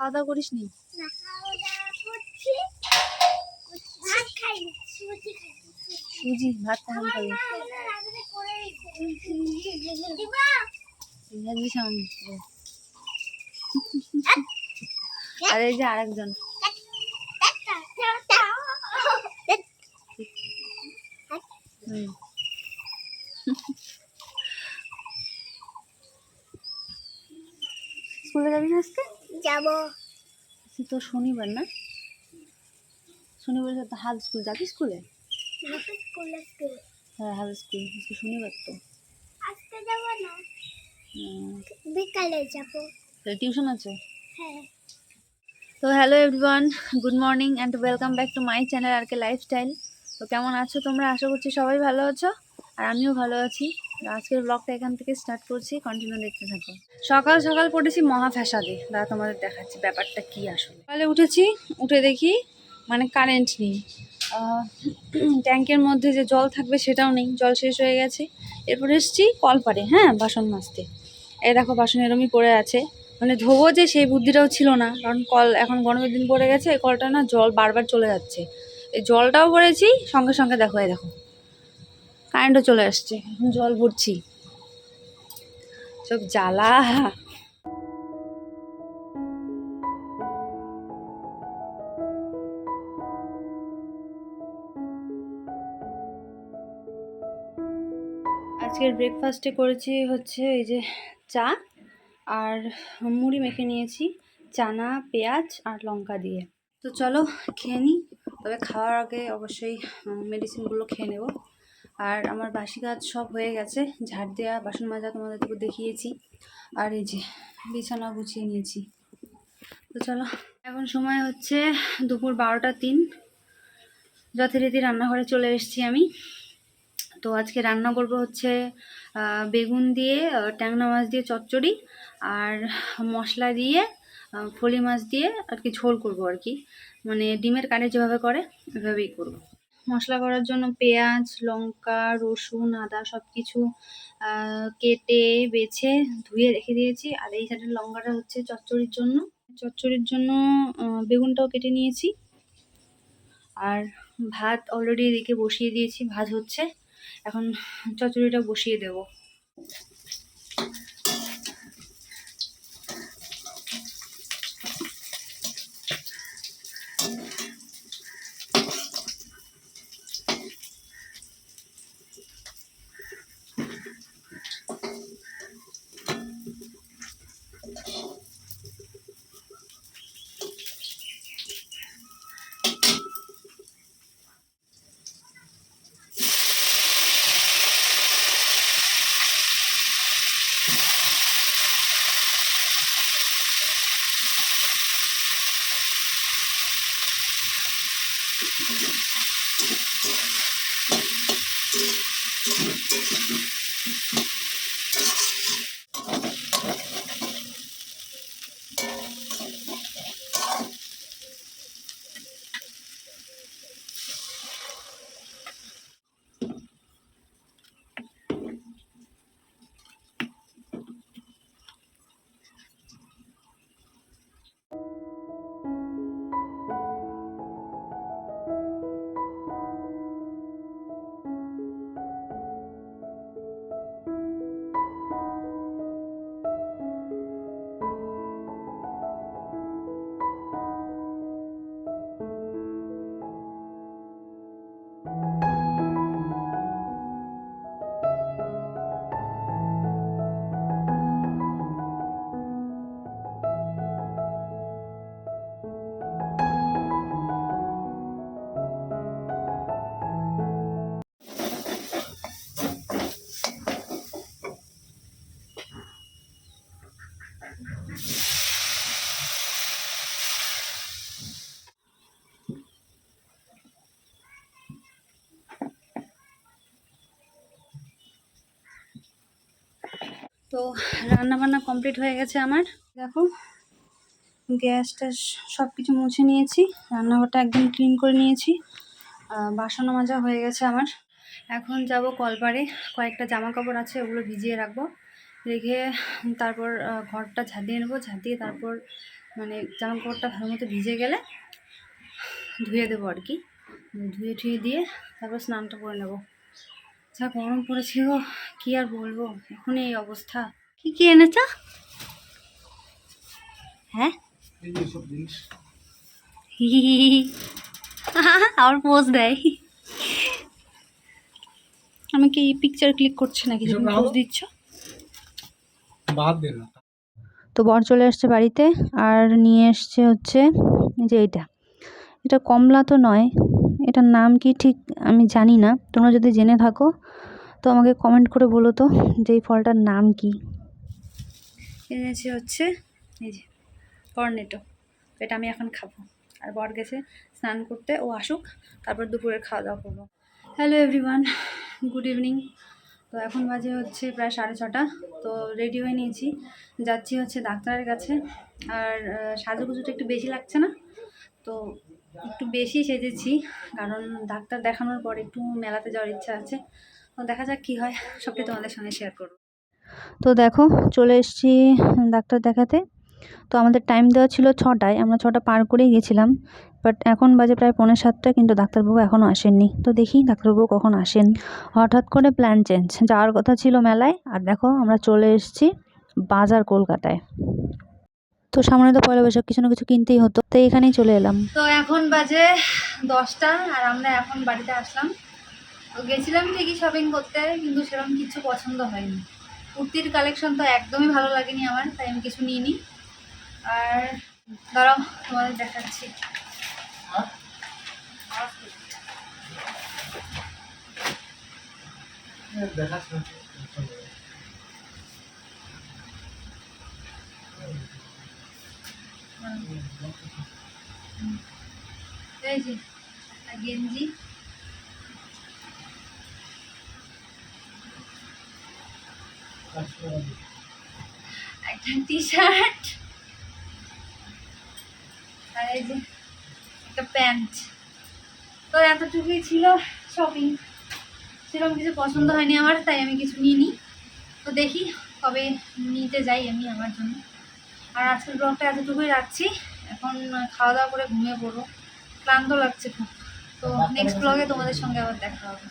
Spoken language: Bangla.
খাওয়া দাওয়া করিস নি? সুজি ভাত কখন খাবি। আর এই যে আরেকজন। হুম। স্কুলে যাবি না আজকে? যাব। আজকে তো শনিবার না? শনিবার তো হাল স্কুল। যাবি স্কুলে? হ্যাঁ হাল স্কুল। আজকে শনিবার তো। আজকে যাব না। বিকালে যাব। টিউশন আছে? হ্যাঁ। তো hello everyone good morning and welcome back to my channel R K lifestyle. তো কেমন আছো তোমরা? আশা করছি সবাই ভালো আছো। আর আমিও ভালো আছি। আজকের ব্লগটা এখান থেকে স্টার্ট করছি কন্টিনিউ দেখতে থাকো। সকাল সকাল পড়েছি মহা ফ্যাসাদে দাদা তোমাদের দেখাচ্ছি ব্যাপারটা কি আসলে। সকালে উঠেছি, উঠে দেখি মানে কারেন্ট নেই। ট্যাঙ্কের মধ্যে যে জল থাকবে সেটাও নেই, জল শেষ হয়ে গেছে। এরপর এসেছি কল পারে হ্যাঁ বাসন মাজতে। এই দেখো বাসন এরমই পড়ে আছে। মানে ধোবো যে সেই বুদ্ধিটাও ছিল না, কারণ কল এখন গরমের দিন পড়ে গেছে, এই কলটা না জল বারবার চলে যাচ্ছে। এই জলটাও ভরেছি, সঙ্গে সঙ্গে দেখো, এই দেখো। কারেন্টও চলে আসছে জল ভরছি। সব জ্বালা। আজকের ব্রেকফাস্টে করেছি হচ্ছে এই যে চা আর মুড়ি মেখে নিয়েছি, চানা, পেঁয়াজ আর লঙ্কা দিয়ে। তো চলো খেয়ে নিই, তবে খাওয়ার আগে অবশ্যই মেডিসিনগুলো খেয়ে নেব। আর আমার বাসি কাজ সব হয়ে গেছে। ঝাড় দেওয়া বাসন মাজা তোমাদের তো দেখিয়েছি। আর এই যে বিছানা গুছিয়ে নিয়েছি। তো চলো, এখন সময় হচ্ছে দুপুর বারোটা তিন। যথারীতি রান্নাঘরে চলে এসেছি আমি। তো আজকে রান্না করব হচ্ছে বেগুন দিয়ে ট্যাংরা মাছ দিয়ে চচ্চড়ি আর মশলা দিয়ে ফলি মাছ দিয়ে আর কি ঝোল করব আর কি। মানে ডিমের কারে যেভাবে করে ওইভাবেই করব। মশলা করার জন্য পেঁয়াজ, লঙ্কা, রসুন, আদা সব কিছু কেটে, বেছে, ধুয়ে রেখে দিয়েছি। আর এই সাইডের লঙ্কাটা হচ্ছে চচ্চড়ির জন্য। চচ্চড়ির জন্য বেগুনটাও কেটে নিয়েছি। আর ভাত অলরেডি এদিকে বসিয়ে দিয়েছি। ভাত হচ্ছে, এখন চচ্চড়িটা বসিয়ে দেব। তো রান্না বান্না কমপ্লিট হয়ে গেছে আমার। দেখো গ্যাস ট্যাস সব কিছু মুছে নিয়েছি, রান্নাঘরটা একদম ক্লিন করে নিয়েছি বাসনও মাজা হয়ে গেছে আমার। এখন যাব কলপারে কয়েকটা জামা কাপড় আছে, ওগুলো ভিজিয়ে রাখব। রেখে তারপর ঘরটা ঝাঁটিয়ে নেব ঝাঁটিয়ে তারপর মানে জামা কাপড়টা ভালো মতো ভিজে গেলে ধুয়ে দেবো আর কি। ধুয়ে টুয়ে দিয়ে তারপর স্নানটা করে নেব। যা গরম পড়েছে গো কী আর বলব? এখন এই অবস্থা। কি কি এনেছ? হ্যাঁ? আবার পোজ দেয়। আমি কি পিকচার ক্লিক করছি নাকি? তুমি পোজ দিচ্ছ? বাদ দে না। তো বর চলে আসছে বাড়িতে আর নিয়ে এসছে হচ্ছে যে এইটা। এটা কমলা তো নয়। এটার নাম কি ঠিক আমি জানি না। তোমরা যদি জেনে থাকো, তো আমাকে কমেন্ট করে বলো তো যে এই ফলটার নাম কি। এনেছি হচ্ছে, এই যে কর্নেটো এটা আমি এখন খাব। আর বর গেছে স্নান করতে, ও আসুক, তারপর দুপুরের খাওয়া দাওয়া করব। হ্যালো এভরিওয়ান গুড ইভিনিং তো এখন বাজে হচ্ছে প্রায় সাড়ে ছটা। তো রেডি হয়ে নিয়েছি। যাচ্ছি হচ্ছে ডাক্তারের কাছে। আর সাজুগুজুটা একটু বেশি লাগছে না। তো একটু বেশি সেজেছি, কারণ ডাক্তার দেখানোর পর একটু মেলাতে যাওয়ার ইচ্ছা আছে। তো দেখা যাক কী হয়, সবটাই তোমাদের সঙ্গে শেয়ার করব। তো দেখো, চলে এসেছি ডাক্তার দেখাতে। তো আমাদের টাইম দেওয়া ছিল ছটায়, আমরা ছটা পার করেই গেছিলাম। বাট এখন বাজে প্রায় পৌনে সাতটা, কিন্তু ডাক্তারবাবু এখনও আসেননি। তো দেখি ডাক্তারবাবু কখন আসেন। হঠাৎ করে প্ল্যান চেঞ্জ যাওয়ার কথা ছিল মেলায়। আর দেখো, আমরা চলে এসেছি বাজার কলকাতায়। তো সামনে তো পয়লা বৈশাখ কিছু না কিছু কিনতেই হতো। তো এখানেই চলে এলাম। তো এখন বাজে দশটা আর আমরা এখন বাড়িতে আসলাম। তো গেছিলাম ঠিকই শপিং করতে কিন্তু সেরকম কিছু পছন্দ হয়নি। কুর্তির কালেকশন তো একদমই ভালো লাগেনি আমার তাই আমি কিছু নিইনি। আর দাঁড়াও তোমাদের দেখাচ্ছি। দেখাস না এই যে গেঞ্জি। একটা টি শার্ট আর এই যে, একটা প্যান্ট। তো এতটুকুই ছিল শপিং সেরকম কিছু পছন্দ হয়নি আমার, তাই আমি কিছু নিইনি। তো দেখি কবে নিতে যাই আমি আমার জন্য। আর আজকের ব্লগটা এতটুকুই রাখছি। এখন খাওয়া দাওয়া করে ঘুমিয়ে পড়ো ক্লান্ত লাগছে খুব। তো নেক্সট ব্লগে তোমাদের সঙ্গে আবার দেখা হবে।